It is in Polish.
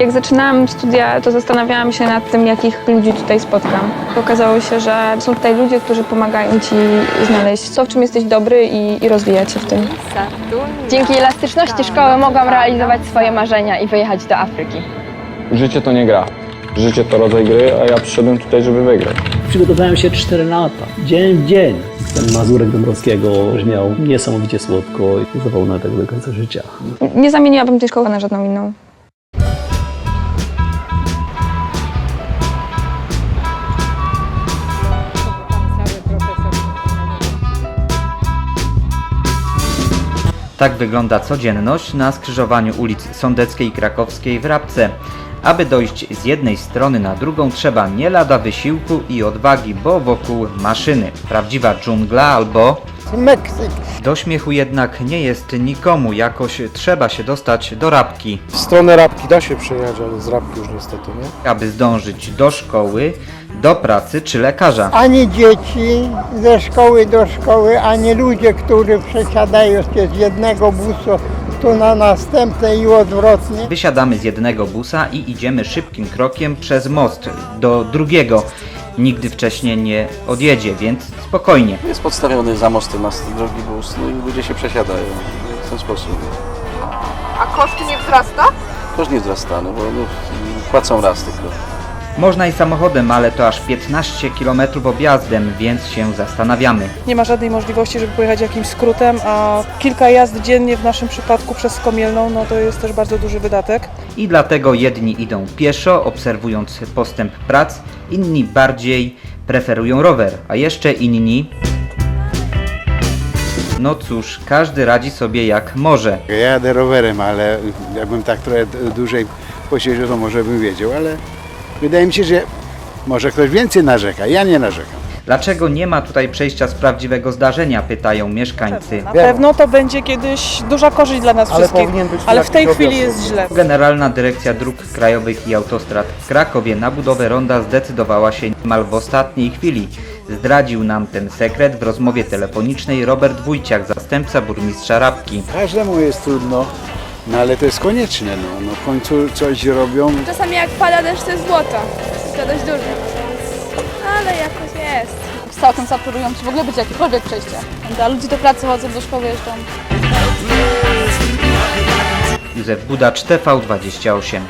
Jak zaczynałam studia, to zastanawiałam się nad tym, jakich ludzi tutaj spotkam. Okazało się, że są tutaj ludzie, którzy pomagają ci znaleźć to, w czym jesteś dobry i, i rozwijać się w tym. Dzięki elastyczności szkoły mogłam realizować swoje marzenia i wyjechać do Afryki. Życie to nie gra. Życie to rodzaj gry, a ja przyszedłem tutaj, żeby wygrać. Przygotowałem się 4 lata, dzień w dzień. Ten Mazurek Dąbrowskiego brzmiał niesamowicie słodko i zapomnę tego do końca życia. Nie zamieniłabym tej szkoły na żadną inną. Tak wygląda codzienność na skrzyżowaniu ulic Sądeckiej i Krakowskiej w Rabce. Aby dojść z jednej strony na drugą trzeba nie lada wysiłku i odwagi, bo wokół maszyny. Prawdziwa dżungla albo... Meksyk. Do śmiechu jednak nie jest nikomu, jakoś trzeba się dostać do Rabki. W stronę Rabki da się przejechać, ale z Rabki już niestety, nie? Aby zdążyć do szkoły, do pracy czy lekarza. ani dzieci ze szkoły do szkoły, ani ludzie, którzy przesiadają się z jednego busu tu na następne i odwrotnie. Wysiadamy z jednego busa i idziemy szybkim krokiem przez most do drugiego. Nigdy wcześniej nie odjedzie, więc spokojnie. Jest podstawiony za mostem na drogi bus, no i ludzie się przesiadają w ten sposób. A koszty nie wzrasta? Koszt nie wzrasta, no bo no, płacą raz tylko. Można i samochodem, ale to aż 15 km objazdem, więc się zastanawiamy. Nie ma żadnej możliwości, żeby pojechać jakimś skrótem, a kilka jazd dziennie w naszym przypadku przez Komielną, no to jest też bardzo duży wydatek. I dlatego jedni idą pieszo, obserwując postęp prac, inni bardziej preferują rower, a jeszcze inni... No cóż, każdy radzi sobie jak może. Ja jadę rowerem, ale jakbym tak trochę dłużej posiedział, to może bym wiedział, ale wydaje mi się, że może ktoś więcej narzeka. Ja nie narzekam. Dlaczego nie ma tutaj przejścia z prawdziwego zdarzenia, pytają mieszkańcy. Na pewno to będzie kiedyś duża korzyść dla nas wszystkich, ale w tej chwili jest źle. Generalna Dyrekcja Dróg Krajowych i Autostrad w Krakowie na budowę ronda zdecydowała się niemal w ostatniej chwili. Zdradził nam ten sekret w rozmowie telefonicznej Robert Wójciak, zastępca burmistrza Rabki. Każdemu jest trudno, no ale to jest konieczne. No, no w końcu coś robią. Czasami jak pada deszcz, to jest złoto. To dość duże. Ale jakoś jest. Całkiem saturujący, w ogóle być jakiekolwiek przejście. A ludzi do pracy chodzą, do szkoły jeżdżą. Józef Budacz, TV28.